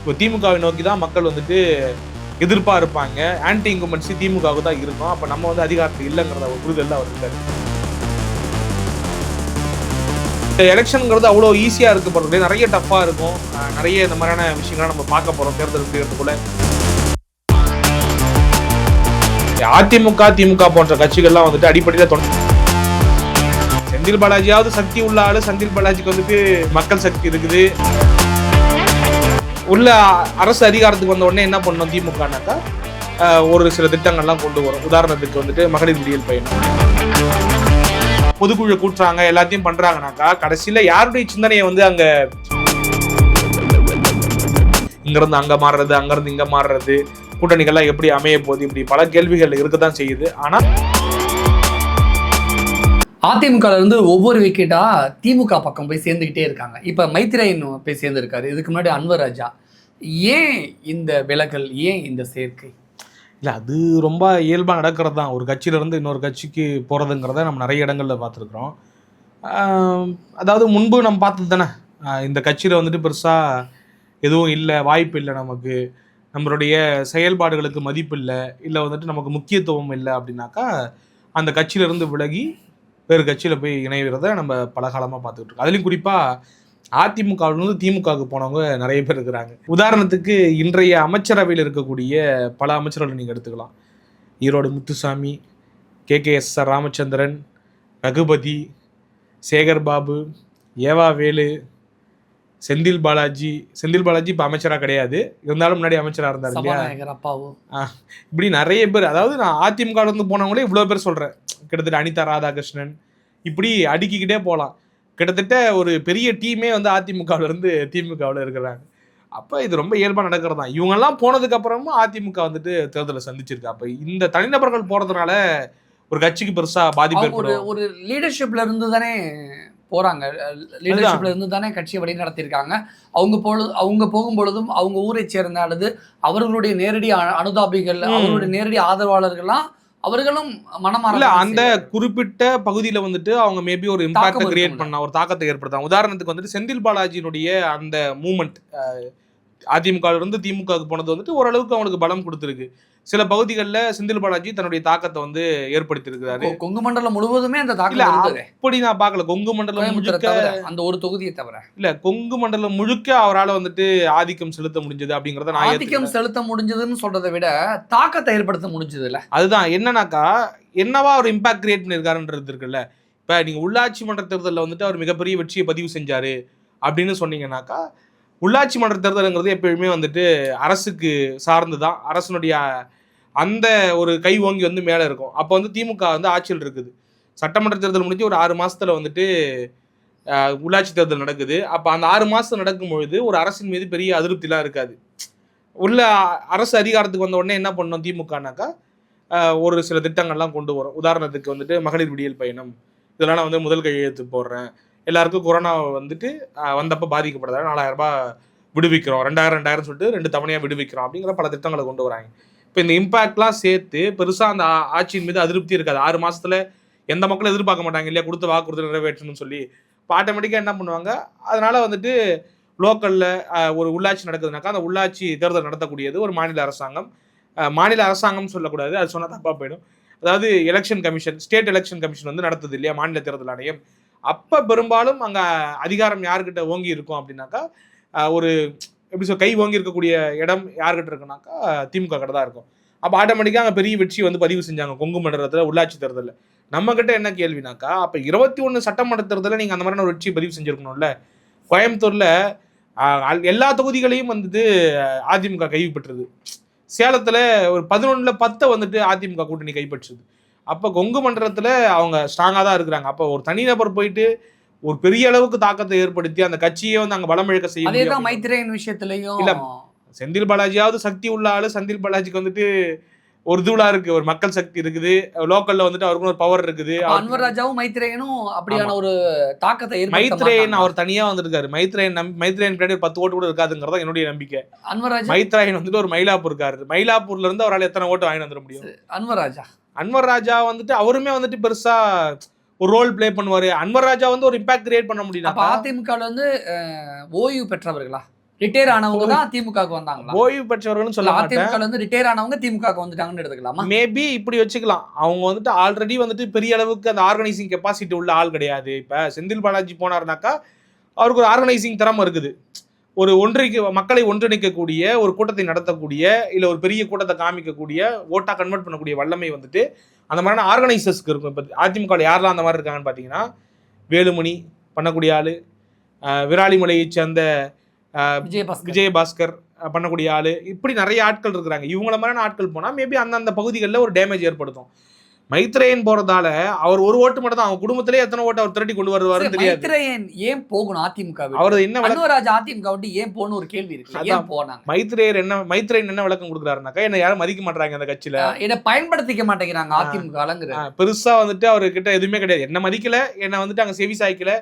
இப்போ திமுகவை நோக்கி தான் மக்கள் வந்துட்டு எதிர்ப்பா இருப்பாங்க. ஆன்டி இன்குமென்சி திமுகவுக்கு தான் இருக்கும். அப்போ நம்ம வந்து அதிகாரத்தில் இல்லைங்கிறத ஒரு புரிதல் அவர் இருக்காரு. இந்த எலெக்ஷனுங்கிறது அவ்வளோ ஈஸியாக இருக்கு போகிறது நிறைய டஃப்பாக இருக்கும். நிறைய இந்த மாதிரியான விஷயங்கள்லாம் நம்ம பார்க்க போகிறோம் தேர்தல் முடியறதுக்குள்ள அதிமுக திமுக போன்ற கட்சிகள்லாம் வந்துட்டு அடிப்படையில் தொண்டு செந்தில் பாலாஜியாவது சக்தி உள்ள ஆளு. செந்தில் பாலாஜிக்கு வந்துட்டு மக்கள் சக்தி இருக்குது. உள்ள அரசு அதிகாரத்துக்கு வந்த உடனே என்ன பண்ணோம் திமுகனாக்கா? ஒரு சில திட்டங்கள்லாம் கொண்டு வரும். உதாரணத்துக்கு வந்துட்டு மகளிர் விடியல் பயணம். பொதுக்குழு கூட்டுறாங்க எல்லாத்தையும் பண்றாங்கனாக்கா கடைசியில யாருடைய சிந்தனையை வந்து அங்க இங்கிருந்து அங்க மாறுறது அங்கிருந்து இங்க மாறுறது கூட்டணிகள்லாம் எப்படி அமைய போகுது இப்படி பல கேள்விகள் இருக்கத்தான் செய்யுது. ஆனா அதிமுக இருந்து ஒவ்வொரு விக்கெட்டா திமுக பக்கம் போய் சேர்ந்துக்கிட்டே இருக்காங்க. இப்ப மைத்திரையன் போய் சேர்ந்திருக்காரு. இதுக்கு முன்னாடி அன்வர் ராஜா. ஏன் இந்த விலகல்? ஏன் இந்த சேர்க்கை? இல்லை அது ரொம்ப இயல்பாக நடக்கிறது தான் ஒரு கட்சியிலேருந்து இன்னொரு கட்சிக்கு போகிறதுங்கிறத நம்ம நிறைய இடங்களில் பார்த்துருக்குறோம். அதாவது முன்பு நம்ம பார்த்தது தானே? இந்த கட்சியில் வந்துட்டு பெருசாக எதுவும் இல்லை வாய்ப்பு இல்லை நமக்கு. நம்மளுடைய செயல்பாடுகளுக்கு மதிப்பு இல்லை. இல்லை வந்துட்டு நமக்கு முக்கியத்துவம் இல்லை அப்படின்னாக்கா அந்த கட்சியிலேருந்து விலகி வேறு கட்சியில போய் இணைகிறத நம்ம பல காலமா பார்த்துக்கிட்டு இருக்கோம். அதுலயும் குறிப்பா அதிமுகவிலிருந்து திமுகவுக்கு போனவங்க நிறைய பேர் இருக்கிறாங்க. உதாரணத்துக்கு இன்றைய அமைச்சரவையில் இருக்கக்கூடிய பல அமைச்சர்களை நீங்கள் எடுத்துக்கலாம். Erode Muthusamy K. K. S. R. Ramachandran Raghupathi Sekar Babu E V Velu Senthil Balaji. Senthil Balaji இப்போ அமைச்சராக கிடையாது. இருந்தாலும் முன்னாடி அமைச்சராக இருந்தார் இல்லையா? அப்பாவும். இப்படி நிறைய பேர் அதாவது நான் அதிமுக ல இருந்து போனவங்களே இவ்வளோ பேர் சொல்கிறேன் கிட்டத்தட்ட அனிதா ராதாகிருஷ்ணன். இப்படி அடுக்கிக்கிட்டே போகலாம் கிட்டத்தட்ட ஒரு பெரிய டீமே வந்து அதிமுகவில் இருந்து திமுகவில் இருக்கிறாங்க. அப்போ இது ரொம்ப இயல்பாக நடக்கிறது தான் இவங்கெல்லாம் போனதுக்கு அப்புறமும் அதிமுக வந்துட்டு தேர்தலை சந்திச்சிருக்கு. அப்போ இந்த தனிநபர்கள் போகிறதுனால ஒரு கட்சிக்கு பெருசாக பாதிப்பு ஒரு ஒரு லீடர்ஷிப்ல இருந்து தானே போறாங்க. லீடர்ஷிப்ல இருந்து தானே கட்சியை வழி நடத்தியிருக்காங்க. அவங்க பொழுது அவங்க போகும் பொழுதும் அவங்க ஊரை சேர்ந்த அல்லது அவர்களுடைய நேரடி அனுதாபிகள். அவர்களுடைய நேரடி ஆதரவாளர்கள்லாம் அவர்களும் மனமாற இல்ல அந்த குறிப்பிட்ட பகுதியில வந்துட்டு அவங்க மேபி ஒரு இம்பாக்ட் கிரியேட் இருக்கும்ல. பண்ண ஒரு தாக்கத்தை ஏற்படுத்தாங்க உதாரணத்துக்கு வந்துட்டு செந்தில் பாலாஜியினுடைய அந்த மூமெண்ட் அதிமுக இருந்து திமுகவுக்கு போனது வந்துட்டு ஓரளவுக்கு அவங்களுக்கு பலம் கொடுத்துருக்கு. சில பகுதிகளில் செந்தில் பாலாஜி தன்னுடைய தாக்கத்தை வந்து ஏற்படுத்தி இருக்கிறாரு கொ- கொங்கு மண்டலம் முழுவதுமே அந்த இல்ல தாக்கம் அப்படி நான் பார்க்கல. கொங்கு மண்டலம் முழுக்க அந்த ஒரு தொகுதியை தவிர. இல்ல கொங்கு மண்டலம் முழுக்க அவரால் வந்துட்டு ஆதிக்கம் செலுத்த முடிஞ்சது அப்படிங்கறத நான் ஆதிக்கம். செலுத்த முடிஞ்சதுன்னு சொல்றதை விட தாக்கத்தை ஏற்படுத்த முடிஞ்சதுல அதுதான். என்னன்னாக்கா என்னவா ஒரு இம்பாக்ட் கிரியேட் பண்ணியிருக்காருன்றது இருக்குல்ல. இப்போ நீங்கள் உள்ளாட்சி மன்ற தேர்தலில் வந்துட்டு அவர் மிகப்பெரிய வெற்றியை பதிவு செஞ்சாரு அப்படின்னு சொன்னீங்கன்னாக்கா உள்ளாட்சி மன்ற தேர்தலுங்கிறது எப்பயுமே வந்துட்டு அரசுக்கு சார்ந்து தான் அரசனுடைய அந்த ஒரு கை ஓங்கி வந்து மேலே இருக்கும். அப்போ வந்து திமுக வந்து ஆட்சியில் இருக்குது. சட்டமன்ற தேர்தல் முடிஞ்சு ஒரு ஆறு மாதத்தில் வந்துட்டு உள்ளாட்சி தேர்தல் நடக்குது. அப்போ அந்த ஆறு மாதம் நடக்கும்பொழுது ஒரு அரசின் மீது பெரிய அதிருப்திலாம் இருக்காது. உள்ள அரசு அதிகாரத்துக்கு வந்த உடனே என்ன பண்ணோம் திமுகனாக்கா ஒரு சில திட்டங்கள்லாம் கொண்டு வரும். உதாரணத்துக்கு வந்துட்டு மகளிர் விடியல் பயணம். இதெல்லாம் நான் வந்து முதல் கையெழுத்து போடுறேன். எல்லாருக்கும் கொரோனா வந்துட்டு வந்தப்போ வந்தப்ப பாதிக்கப்படுறதால நாலாயிரம் ரூபாய் விடுவிக்கிறோம். ரெண்டாயிரம் ரெண்டாயிரம் சொல்லிட்டு ரெண்டு தவணையாக விடுவிக்கிறோம் அப்படிங்கிற பல திட்டங்களை கொண்டு வராங்க. இப்போ இந்த இம்பாக்ட்லாம் சேர்த்து பெருசாக அந்த ஆட்சியின் மீது அதிருப்தி இருக்காது. ஆறு மாதத்தில் எந்த மக்களும் எதிர்பார்க்க மாட்டாங்க. இல்லையா கொடுத்த வாக்குறுதி நிறைவேற்றணும்னு சொல்லி. இப்போ ஆட்டோமேட்டிக்காக என்ன பண்ணுவாங்க? அதனால் வந்துட்டு லோக்கலில் ஒரு உள்ளாட்சி நடக்குதுனாக்கா அந்த உள்ளாட்சி தேர்தல் நடத்தக்கூடியது ஒரு மாநில அரசாங்கம். மாநில அரசாங்கம் சொல்லக்கூடாது. அது சொன்னால் தப்பாக போயிடும். அதாவது election commission state election commission வந்து நடத்துது இல்லையா மாநில தேர்தல் ஆணையம். அப்போ பெரும்பாலும் அங்கே அதிகாரம் யாருக்கிட்ட ஓங்கி இருக்கும் அப்படின்னாக்கா ஒரு எப்படி சொல் கை ஓங்கி இருக்கக்கூடிய இடம் யார்கிட்ட இருக்குனாக்கா திமுக கிட்ட தான் இருக்கும். அப்போ ஆட்டோமேட்டிக்காக அங்கே பெரிய வெற்றி வந்து பதிவு செஞ்சாங்க கொங்கு மண்டலத்தில் உள்ளாட்சி தேர்தலில். நம்மக்கிட்ட என்ன கேள்வினாக்கா அப்போ இருபத்தி ஒன்று சட்டமன்ற தேர்தலில் நீங்கள் அந்த மாதிரியான ஒரு வெற்றி பதிவு செஞ்சுருக்கணும்ல? கோயம்புத்தூரில் எல்லா தொகுதிகளையும் வந்துட்டு அதிமுக கைப்பற்றுது சேலத்தில் ஒரு பதினொன்றில் பத்தை வந்துட்டு அதிமுக கூட்டணி கைப்பற்றுது. அப்ப கொங்கு மண்டலத்துல அவங்க ஸ்ட்ராங்கா தான் இருக்கிறாங்க. அப்ப ஒரு தனிநபர் போயிட்டு ஒரு பெரிய அளவுக்கு தாக்கத்தை ஏற்படுத்தி அந்த கட்சியை வந்து அங்க பலம் இழக்க செய்ய அதே தான் மைத்ரேயன் விஷயத்திலையும். இல்ல, செந்தில் பாலாஜியாவது சக்தி உள்ள ஆளு. செந்தில் பாலாஜிக்கு வந்துட்டு ஒரு இதுவா இருக்கு. ஒரு மக்கள் சக்தி இருக்குது. லோக்கல்ல வந்துட்டு அவருக்கு ஒரு பவர் இருக்குது. அன்வர் ராஜாவும் மைத்ரேயனும் அப்படியான. ஒரு தாக்கத்தை மைத்ரேயன். அவர் தனியா வந்திருக்காரு. மைத்ரேயன் மைத்ரேயன் பின்னாடி ஒரு பத்து ஓட்டு கூட இருக்காதுங்கிறதா என்னுடைய நம்பிக்கை. அன்வர் ராஜா? மைத்ரேயன் வந்துட்டு ஒரு மயிலாப்பூர் இருக்காரு மயிலாப்பூர்ல இருந்து அவரால் எத்தனை ஓட்டு வாங்கி வந்துட முடியும்? அன்வர் ராஜா. அன்வர் ராஜா வந்துட்டு அவருமே வந்துட்டு பெருசா ஒரு ரோல் ப்ளே பண்ணுவாரு. அன்வர் ராஜா வந்து ஒரு இம்பாக்ட் கிரியேட் பண்ண முடியல அதிமுக வந்து ஓய்வு பெற்றவர்களா? ரிட்டையர் ஆனவங்க தான் திமுகவுக்கு வந்தாங்களா? ஓய்வு பெற்றவர்கள்னு சொல்ல அதிமுக இருந்து ரிட்டையர் ஆனவங்க திமுகவுக்கு வந்துட்டாங்கன்னு எடுத்துக்கலாமா? மேபி இப்படி வச்சுக்கலாம். அவங்க வந்துட்டு ஆல்ரெடி வந்துட்டு பெரிய அளவுக்கு அந்த ஆர்கனைசிங் கெப்பாசிட்டி உள்ள ஆள் கிடையாது. இப்ப செந்தில் பாலாஜி போனாருனாக்கா அவருக்கு ஒரு ஆர்கனைசிங் திறமை இருக்குது. ஒரு ஒன்றிக்க மக்களை ஒன்றிணைக்கக்கூடிய ஒரு கூட்டத்தை நடத்தக்கூடிய இல்ல ஒரு பெரிய கூட்டத்தை காமிக்கக்கூடிய ஓட்டா கன்வெர்ட் பண்ணக்கூடிய வல்லமை வந்துட்டு அந்த மாதிரியான ஆர்கனைசர்ஸ்க்கு இருக்கும். இப்போ அதிமுக யாரெல்லாம் அந்த மாதிரி இருக்காங்கன்னு பார்த்தீங்கன்னா வேலுமணி பண்ணக்கூடிய ஆளு அஹ் விராலிமலையை சேர்ந்த விஜயபாஸ்கர். பண்ணக்கூடிய ஆளு இப்படி நிறைய ஆட்கள் இருக்கிறாங்க. இவங்கள மாதிரியான ஆட்கள் போனால் மேபி அந்தந்த பகுதிகளில் ஒரு டேமேஜ் ஏற்படுத்தும். மைத்ரேயன் போறதால அவர் ஒரு ஓட்டு மட்டும் தான் அவங்க குடும்பத்திலே எத்தனை ஓட்டு அவர் திரட்டி கொண்டு தெரியாது. மைத்ரேயன் ஏன் போகணும் அதிமுக? அவர் என்ன அன்வராஜ் அதிமுக விட்டு ஏன் போகணும் ஒரு கேள்வி இருக்கு. ஏன். போனாங்க? மைத்ரேயர் என்ன மைத்ரேயன் என்ன விளக்கம் கொடுக்குறாருனாக்கா என்ன யாரும் மதிக்க மாட்டாங்க அந்த கட்சியில. இதை பயன்படுத்திக்க மாட்டேங்கிறாங்க அதிமுக அலங்குற பெருசா வந்துட்டு அவர்கிட்ட எதுவுமே கிடையாது. என்ன மதிக்கல என்ன வந்துட்டு அங்க செவி சாய்க்கல.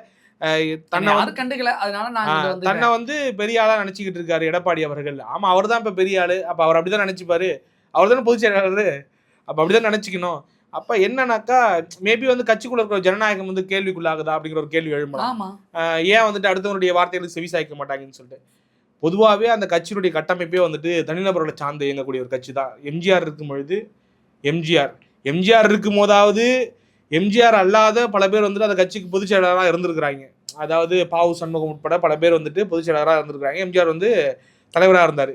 தன்னை கண்டுக்கல அதனால தன்னை வந்து பெரிய ஆளா நினைச்சுக்கிட்டு இருக்காரு எடப்பாடி அவர்கள். ஆமா அவர் தான் இப்ப பெரிய ஆளு. அப்ப அவர் அப்படிதான் நினைச்சுப்பாரு. அவர் தானே பொதுச் செயலாளர். அப்ப அப்படிதான் நினைச்சுக்கணும். அப்ப என்னன்னாக்கா மேபி வந்து கட்சிக்குள்ள இருக்கிற ஜனநாயகம் வந்து கேள்விக்குள்ளாகுதா அப்படிங்கிற ஒரு கேள்வி ஆஹ் ஏன் வந்துட்டு அடுத்தவனுடைய வார்த்தைகளுக்கு செவி சாய்க்க மாட்டாங்கன்னு சொல்லிட்டு. பொதுவாகவே அந்த கட்சியினுடைய கட்டமைப்பே வந்துட்டு தனிநபர்களை சார்ந்து இயங்கக்கூடிய ஒரு கட்சி தான். எம்ஜிஆர் இருக்கும் பொழுது எம்ஜிஆர். எம்ஜிஆர் இருக்கும் போதாவது எம்ஜிஆர் அல்லாத பல பேர் வந்துட்டு அந்த கட்சிக்கு பொதுச் செயலாளராக இருந்திருக்கிறாங்க. அதாவது பாவு சண்முகம் உட்பட பல பேர் வந்துட்டு பொதுச் செயலாளராக இருந்திருக்கிறாங்க. எம்ஜிஆர் வந்து தலைவராக இருந்தார்.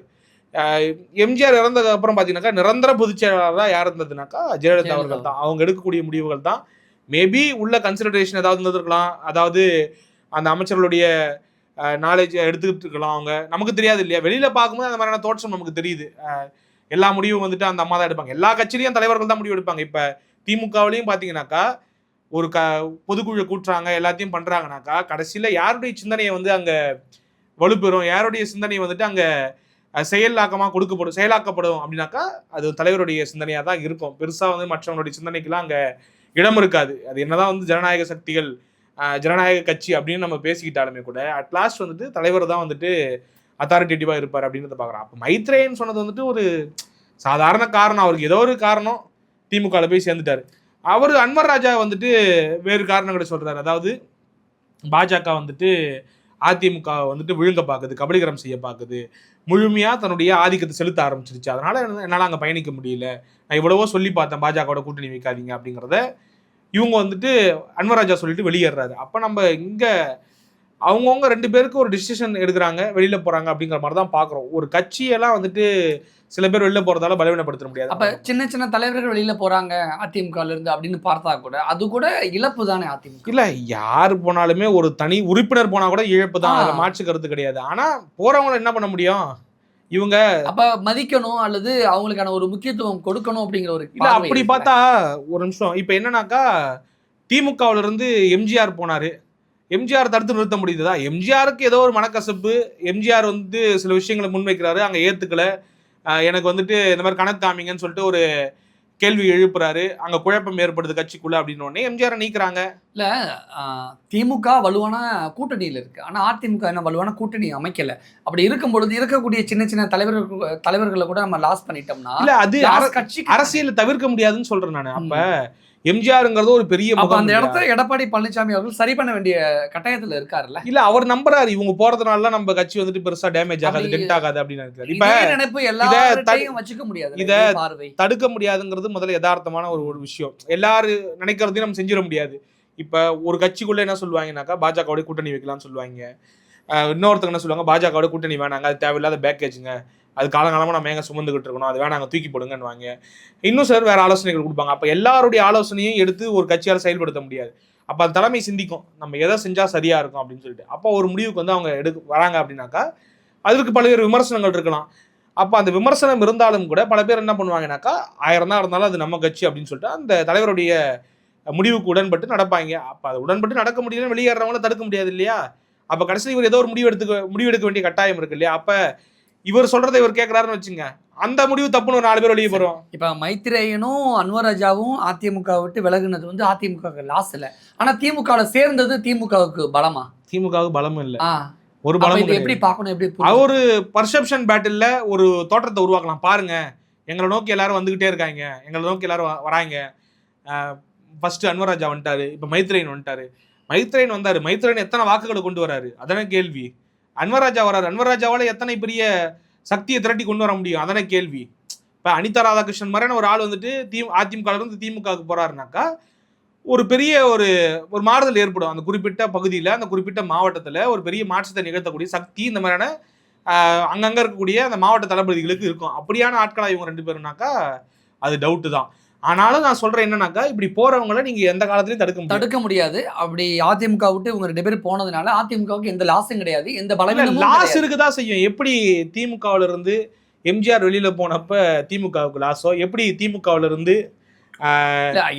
எம்ஜிஆர் இறந்ததுக்கு அப்புறம் பார்த்தீங்கன்னாக்கா நிரந்தர பொதுச் செயலாளராக யார் இருந்ததுனாக்கா ஜெயலலிதா அவர்கள் தான் அவங்க எடுக்கக்கூடிய முடிவுகள் தான். மேபி உள்ள கன்சிடரேஷன் ஏதாவது இருந்திருக்கலாம். அதாவது அந்த அமைச்சர்களுடைய நாலேஜ் எடுத்துக்கிட்டு இருக்கலாம் அவங்க. நமக்கு தெரியாது இல்லையா? வெளியில பார்க்கும்போது அந்த மாதிரியான தோற்றம் நமக்கு தெரியுது. எல்லா முடிவும் வந்துட்டு அந்த அம்மா தான் எடுப்பாங்க. எல்லா கட்சியிலையும் தலைவர்கள் தான் முடிவு எடுப்பாங்க. இப்ப திமுகவிலையும் பாத்தீங்கன்னாக்கா ஒரு க பொதுக்குழு கூட்டுறாங்க எல்லாத்தையும் பண்றாங்கனாக்கா கடைசியில யாருடைய சிந்தனையை வந்து அங்க வலுப்பெறும்? யாருடைய சிந்தனை வந்துட்டு அங்க செயலாக்கமாக கொடுக்கப்படும் செயலாக்கப்படும் அப்படின்னாக்கா அது தலைவருடைய சிந்தனையாக தான் இருக்கும். பெருசாக வந்து மற்றவங்களுடைய சிந்தனைக்கெல்லாம் அங்கே இடம் இருக்காது. அது என்னதான் வந்து ஜனநாயக சக்திகள் ஜனநாயக கட்சி அப்படின்னு நம்ம பேசிக்கிட்டாலுமே கூட அட் லாஸ்ட் வந்துட்டு தலைவர் தான் வந்துட்டு அத்தாரிட்டேட்டிவாக இருப்பார் அப்படின்றத பார்க்குறோம். அப்போ மைத்ரேயன் சொன்னது வந்துட்டு ஒரு சாதாரண காரணம். அவருக்கு ஏதோ ஒரு காரணம். திமுகவில் போய் சேர்ந்துட்டார். அவர் அன்வர் ராஜா வந்துட்டு வேறு காரணங்களை சொல்கிறார் அதாவது பாஜக வந்துட்டு அதிமுக வந்துட்டு விழுங்க பார்க்குது கபலீகரம் செய்ய பார்க்குது. முழுமையாக தன்னுடைய ஆதிக்கத்தை செலுத்த ஆரம்பிச்சிருச்சு. அதனால் என்ன- அங்கே பயணிக்க முடியல. நான் இவ்வளவோ சொல்லி பார்த்தேன் பாஜகவோட கூட்டணி வைக்காதீங்க அப்படிங்கிறத இவங்க வந்துட்டு அன்வராஜா சொல்லிட்டு வெளியேறாரு. அப்போ நம்ம இங்கே அவங்கவுங்க ரெண்டு பேருக்கு ஒரு டிசிஷன் எடுக்கிறாங்க வெளியில போறாங்க அப்படிங்கிற மாதிரி தான் பாக்குறோம் ஒரு கட்சியெல்லாம் வந்துட்டு சில பேர் வெளில போறதால பலவீனப்படுத்த முடியாது. அப்ப சின்ன சின்ன தலைவர்கள் வெளியில போறாங்க அதிமுக இருந்து அப்படின்னு பார்த்தா கூட அது கூட இழப்பு தானே அதிமுக? இல்ல யாரு போனாலுமே ஒரு தனி உறுப்பினர் போனா கூட இழப்பு தான். அதுல மாற்று கருத்து கிடையாது. ஆனா போறவங்க என்ன பண்ண முடியும்? இவங்க அப்ப மதிக்கணும் அல்லது அவங்களுக்கான ஒரு முக்கியத்துவம் கொடுக்கணும் அப்படிங்கிற ஒரு இல்ல அப்படி. பார்த்தா ஒரு நிமிஷம். இப்ப என்னன்னாக்கா திமுகவுல இருந்து எம்ஜிஆர் போனாரு. எம்ஜிஆர் தடுத்து நிறுத்த முடியுதா எம்ஜிஆருக்கு ஏதோ ஒரு மனக்கசப்பு. எம்ஜிஆர் வந்து சில விஷயங்களை முன்வைக்கிறாரு. அங்க ஏத்துக்கல. ஆஹ் எனக்கு வந்துட்டு இந்த மாதிரி கணக்கு காமிங்கன்னு சொல்லிட்டு ஒரு கேள்வி எழுப்புறாரு. அங்க குழப்பம் ஏற்படுது கட்சிக்குள்ள அப்படின்னு உடனே எம்ஜிஆர் நீக்குறாங்க. ஆஹ், திமுக வலுவான கூட்டணியில் இருக்கு. ஆனா அதிமுக என்ன வலுவான கூட்டணி அமைக்கல. அப்படி இருக்கும் பொழுது இருக்கக்கூடிய சின்ன சின்ன தலைவர்கள் தலைவர்களை கூட நம்ம லாஸ் பண்ணிட்டோம்னா இல்ல அது கட்சி அரசியல் தவிர்க்க முடியாதுன்னு சொல்றேன் நான். அப்ப எம்ஜிஆருங்கிறது ஒரு பெரிய அந்த? இடத்த எடப்பாடி பழனிசாமி அவர்கள் சரி பண்ண வேண்டிய கட்டாயத்துல இருக்காருல்ல? இல்ல அவர் நம்புறாரு. இவங்க போறதுனால நம்ம கட்சி வந்துட்டு பெருசா டேமேஜ் ஆகாது டென்ட் ஆகாது அப்படின்னு நினைக்கிறாரு. இப்ப நினைப்பு வச்சுக்க முடியாது இத- தடுக்க முடியாதுங்கிறது முதல்ல யதார்த்தமான ஒரு ஒரு விஷயம். எல்லாரும் நினைக்கிறதையும் நம்ம செஞ்சிட முடியாது. இப்ப ஒரு கட்சிக்குள்ள என்ன சொல்லுவாங்கனாக்கா பாஜகவோட கூட்டணி வைக்கலாம்னு சொல்லுவாங்க. இன்னொருத்தங்க என்ன சொல்லுவாங்க பாஜகவோட கூட்டணி வேணாங்க அது தேவையில்லாத பேக்கேஜுங்க அது காலங்காலமாக நம்ம எங்கே சுமந்துக்கிட்டு இருக்கணும் அது வேணாங்க தூக்கி போடுங்கன்னு வாங்க இன்னும் சார் வேற ஆலோசனைகள் கொடுப்பாங்க. அப்போ எல்லாருடைய ஆலோசனையும் எடுத்து ஒரு கட்சியால் செயல்படுத்த முடியாது. அப்போ அந்த தலைமை சிந்திக்கும். நம்ம எதை செஞ்சால் சரியாக இருக்கும் அப்படின்னு சொல்லிட்டு. அப்போ ஒரு முடிவுக்கு வந்து அவங்க எடுக்க வராங்க அப்படின்னாக்கா அதற்கு பல்வேறு விமர்சனங்கள் இருக்கலாம். அப்போ அந்த விமர்சனம் இருந்தாலும் கூட பல பேர் என்ன பண்ணுவாங்கனாக்கா ஆயிரம் தான் இருந்தாலும் அது நம்ம கட்சி அப்படின்னு சொல்லிட்டு அந்த தலைவருடைய முடிவுக்கு உடன்பட்டு நடப்பாங்க. அப்போ அது உடன்பட்டு நடக்க முடியலன்னு வெளியேறவங்கள தடுக்க முடியாது இல்லையா? அப்போ கடைசியில் இவர் ஏதோ ஒரு முடிவு எடுத்துக்க முடிவு எடுக்க வேண்டிய கட்டாயம் இருக்கு இல்லையா? அப்போ இவர் சொல்றதை இவர் கேட்கறாருன்னு வச்சுங்க. அந்த முடிவு தப்புன்னு ஒரு நாலு பேர் வெளியே போறோம். இப்ப மைத்ரேயனும் அன்வராஜாவும் அதிமுக விட்டு விலகுனது வந்து அதிமுக லாஸ் இல்ல ஆனா திமுகவில் சேர்ந்தது திமுகவுக்கு பலமா? திமுகவுக்கு பலமும் இல்லை. ஒரு இதை எப்படி பார்க்கணும்? எப்படி? அவர் பர்செப்ஷன் பேட்டில்ல ஒரு தோற்றத்தை உருவாக்கலாம். பாருங்க. எங்களை நோக்கி எல்லாரும் வந்துகிட்டே இருக்காங்க. எங்களை நோக்கி எல்லாரும் வராங்க. ஃபர்ஸ்ட் அன்வராஜா வந்துட்டாரு. இப்போ மைத்ரேயன் வந்துட்டாரு. மைத்ரேன் வந்தார். மைத்ரேன் எத்தனை வாக்குகளை கொண்டு வராரு? அதானே கேள்வி. அன்வராஜா வராரு. அன்வர் எத்தனை பெரிய சக்தியை திரட்டி கொண்டு வர முடியும்? அதானே கேள்வி. இப்போ அனிதா ராதாகிருஷ்ணன் மாதிரியான ஒரு ஆள் வந்துட்டு தி அதிமுகவில் இருந்து திமுகவுக்கு போகிறாருனாக்கா ஒரு பெரிய ஒரு ஒரு மாறுதல் ஏற்படும். அந்த குறிப்பிட்ட பகுதியில் அந்த குறிப்பிட்ட மாவட்டத்தில் ஒரு பெரிய மாற்றத்தை நிகழ்த்தக்கூடிய சக்தி இந்த மாதிரியான அங்கங்கே இருக்கக்கூடிய அந்த மாவட்ட தளபதிகளுக்கு இருக்கும். அப்படியான ஆட்களாக இவங்க ரெண்டு பேருனாக்கா அது டவுட்டு தான். ஆனாலும் நான் சொல்றேன் என்னன்னாக்கா இப்படி போறவங்கள நீங்க எந்த காலத்துலயும் தடுக்க முடியாது. தடுக்க முடியாது. அப்படி அதிமுக விட்டு இவங்க ரெண்டு பேரும் போனதுனால அதிமுகவுக்கு எந்த லாஸும் கிடையாது. எந்த பலவீனமும் லாஸ். இருக்குதான் செய்யும். எப்படி திமுகவுல இருந்து எம்ஜிஆர் வெளியில போனப்ப திமுகவுக்கு லாஸோ எப்படி திமுகவுல இருந்து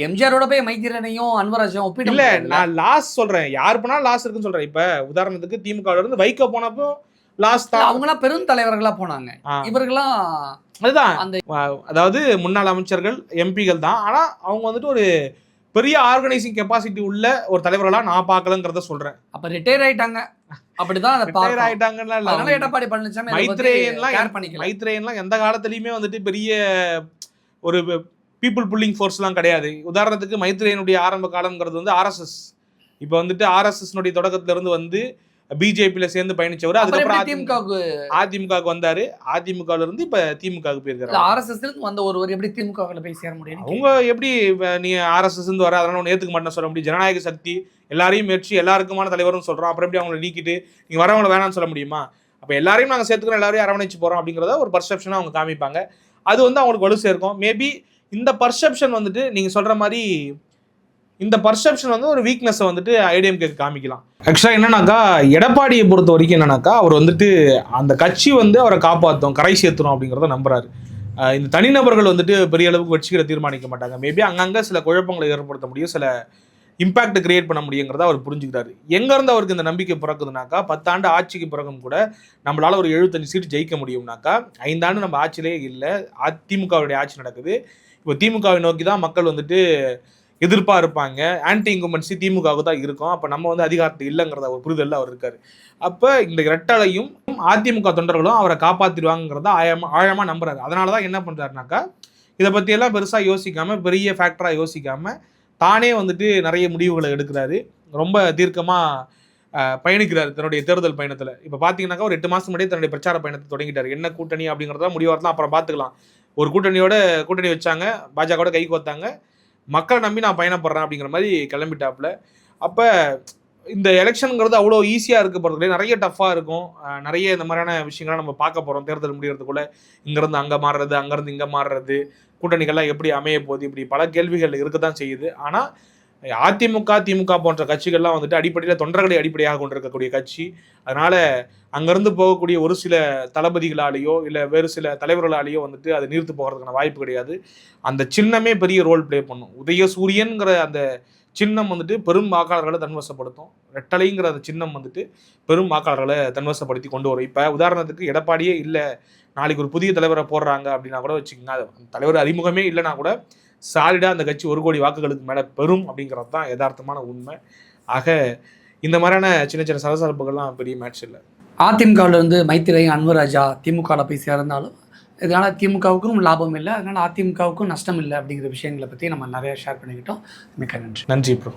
எம்ஜிஆரோட போய் மைத்திரனையும் அன்வராஜையும் ஒப்பிட்டு இல்ல நான் லாஸ் சொல்றேன். யார் போனாலும் லாஸ் இருக்குன்னு சொல்றேன். இப்ப உதாரணத்துக்கு திமுகவுல இருந்து வைக்க போனப்போ லாஸ் தான் அவங்களாம் பெரும் தலைவர்களா போனாங்க. இவர்களாம் அதுதான். அந்த- அதாவது முன்னாள் அமைச்சர்கள் எம்பிகள் தான். ஆனா அவங்க வந்துட்டு ஒரு பெரிய ஆர்கனைசிங் கெப்பாசிட்டி உள்ள ஒரு தலைவர்களா நான் பார்க்கலங்கிறத சொல்றேன். அப்ப ரிட்டையர் ஆயிட்டாங்க. அப்படிதான் ரிட்டையர். ஆயிட்டாங்கன்னா இல்ல எடப்பாடி பழனிசாமி மைத்ரேயன்லாம் மைத்ரேயன்லாம் எந்த காலத்துலயுமே வந்துட்டு பெரிய ஒரு பீப்புள் புல்லிங் ஃபோர்ஸ்லாம் கிடையாது. உதாரணத்துக்கு மைத்ரேயனுடைய ஆரம்ப காலம்ங்கிறது வந்து ஆர்எஸ்எஸ் இப்போ வந்துட்டு ஆர்எஸ்எஸ்னுடைய தொடக்கத்துல இருந்து வந்து பிஜேபியில சேர்ந்து பயணிச்சவர். அதுக்கப்புறம் திமுகவுக்கு? அதிமுகவுக்கு வந்தாரு. அதிமுகல இருந்து இப்ப திமுகவுக்கு போயிருக்காரு ஆர்எஸ்எஸ் வந்த ஒருவர் எப்படி திமுகவுல போய் சேர முடியும்? அவங்க எப்படி நீ ஆர்எஸ்எஸ் இருந்து வர அதனால ஒன்று ஏத்துக்க மாட்டேன்னு சொல்ல முடியும். ஜனநாயக சக்தி எல்லாரையும் முயற்சி எல்லாருக்குமான தலைவரும் சொல்றோம். அப்புறம் எப்படி அவங்களை நீக்கிட்டு நீங்க வரவங்களை வேணாம்னு சொல்ல முடியுமா? அப்ப எல்லாரையும் நாங்க சேர்த்துக்கிறோம் எல்லாரையும் அரவணைச்சு போறோம் அப்படிங்கறத ஒரு பர்செப்ஷனா அவங்க காமிப்பாங்க. அது வந்து அவங்களுக்கு வலு சேர்க்கும். மேபி இந்த பர்செப்ஷன் வந்துட்டு நீங்க சொல்ற மாதிரி இந்த பர்செப்ஷன் வந்து ஒரு வீக்னஸை வந்துட்டு ஐடிஎம்கேக்கு காமிக்கலாம். ஆக்சுவலாக என்னன்னாக்கா எடப்பாடியை பொறுத்த வரைக்கும் என்னன்னாக்கா அவர் வந்துட்டு அந்த கட்சி வந்து அவரை காப்பாற்றும் கரை சேர்த்துரும் அப்படிங்கிறத நம்புறாரு. இந்த தனிநபர்கள் வந்துட்டு பெரிய அளவுக்கு வெற்றிகளை தீர்மானிக்க மாட்டாங்க. மேபி அங்கங்கே சில குழப்பங்களை ஏற்படுத்த முடியும் சில இம்பாக்ட் கிரியேட் பண்ண முடியுங்கிறத அவர் புரிஞ்சுக்கிறாரு. எங்கேருந்து அவருக்கு இந்த நம்பிக்கை பிறக்குதுனாக்கா பத்தாண்டு ஆட்சிக்கு பிறகும் கூட நம்மளால் ஒரு எழுபத்தஞ்சு சீட் ஜெயிக்க முடியும்னாக்கா ஐந்தாண்டு நம்ம ஆட்சியிலே இல்லை அதிமுகவுடைய ஆட்சி நடக்குது. இப்போ திமுகவை நோக்கி தான் மக்கள் வந்துட்டு எதிர்ப்பாக இருப்பாங்க ஆன்டி இன்குமென்சி திமுகவுக்கு தான் இருக்கும். அப்போ நம்ம வந்து அதிகாரத்தில் இல்லைங்கிறத ஒரு புரிதலில் அவர் இருக்காரு. அப்போ இந்த இரட்டலையும் அதிமுக தொண்டர்களும் அவரை காப்பாற்றிடுவாங்கிறத ஆழமாக ஆழமாக நம்புறாரு. அதனால தான் என்ன பண்ணுறாருனாக்கா இதை பற்றியெல்லாம் பெருசாக யோசிக்காமல் பெரிய ஃபேக்டராக யோசிக்காமல் தானே வந்துட்டு நிறைய முடிவுகளை எடுக்கிறாரு. ரொம்ப தீர்க்கமாக பயணிக்கிறார் தன்னுடைய தேர்தல் பயணத்தில். இப்போ பார்த்தீங்கன்னாக்கா ஒரு எட்டு மாதம் முன்னாடியே தன்னுடைய பிரச்சார பயணத்தை தொடங்கிட்டார். என்ன கூட்டணி அப்படிங்கிறத முடிவாரலாம் அப்புறம் பார்த்துக்கலாம் ஒரு கூட்டணியோட கூட்டணி வச்சாங்க. பாஜகவோட கை கோத்தாங்க. மக்களை நம்பி நான் பயணப்படுறேன் அப்படிங்கிற மாதிரி கிளம்பிட்டாப்புல. அப்போ இந்த எலெக்ஷனுங்கிறது அவ்வளோ ஈஸியாக இருக்க போகிறது நிறைய டஃப்பாக இருக்கும். நிறைய இந்த மாதிரியான விஷயங்கள்லாம் நம்ம பார்க்க போகிறோம் தேர்தல் முடிகிறதுக்குள்ளே இங்கேருந்து அங்கே மாறுறது அங்கேருந்து இங்கே மாறுறது கூட்டணிகள்லாம் எப்படி அமைய போகுது இப்படி பல கேள்விகள் இருக்க தான் செய்யுது. ஆனால் அதிமுக திமுக போன்ற கட்சிகள்லாம் வந்துட்டு அடிப்படையில் தொண்டர்களை அடிப்படையாக கொண்டிருக்கக்கூடிய கட்சி. அதனால அங்கேருந்து போகக்கூடிய ஒரு சில தளபதிகளாலேயோ இல்லை வேறு சில தலைவர்களாலேயோ வந்துட்டு அது நீர்த்து போகிறதுக்கான வாய்ப்பு கிடையாது. அந்த சின்னமே பெரிய ரோல் ப்ளே பண்ணும். உதயசூரியன்கிற அந்த சின்னம் வந்துட்டு பெரும் வாக்காளர்களை தன்வசப்படுத்தும். ரெட்டலைங்கிற அந்த சின்னம் வந்துட்டு பெரும் வாக்காளர்களை தன்வசப்படுத்தி கொண்டு வரும். இப்போ உதாரணத்துக்கு எடப்பாடியே இல்லை நாளைக்கு ஒரு புதிய தலைவரை போடுறாங்க அப்படின்னா கூட வச்சுக்கோங்க. அந்த தலைவர் அறிமுகமே இல்லைனா கூட சாலிடாக அந்த கட்சி ஒரு கோடி வாக்குகளுக்கு மேலே பெறும் அப்படிங்கிறது தான் யதார்த்தமான உண்மை. ஆக இந்த மாதிரியான சின்ன சின்ன சலசலப்புகள்லாம் பெரிய மேட்ச் இல்லை. அதிமுகவில் இருந்து மைத்திரையும் அன்வராஜா திமுகவில் போய் சேர்ந்தாலும் இதனால திமுகவுக்கும் லாபம் இல்லை அதனால அதிமுகவுக்கும் நஷ்டம் இல்லை அப்படிங்கிற விஷயங்களை பற்றி நம்ம நிறைய ஷேர் பண்ணிக்கிட்டோம். மிக்க நன்றி. நன்றி ப்ரோ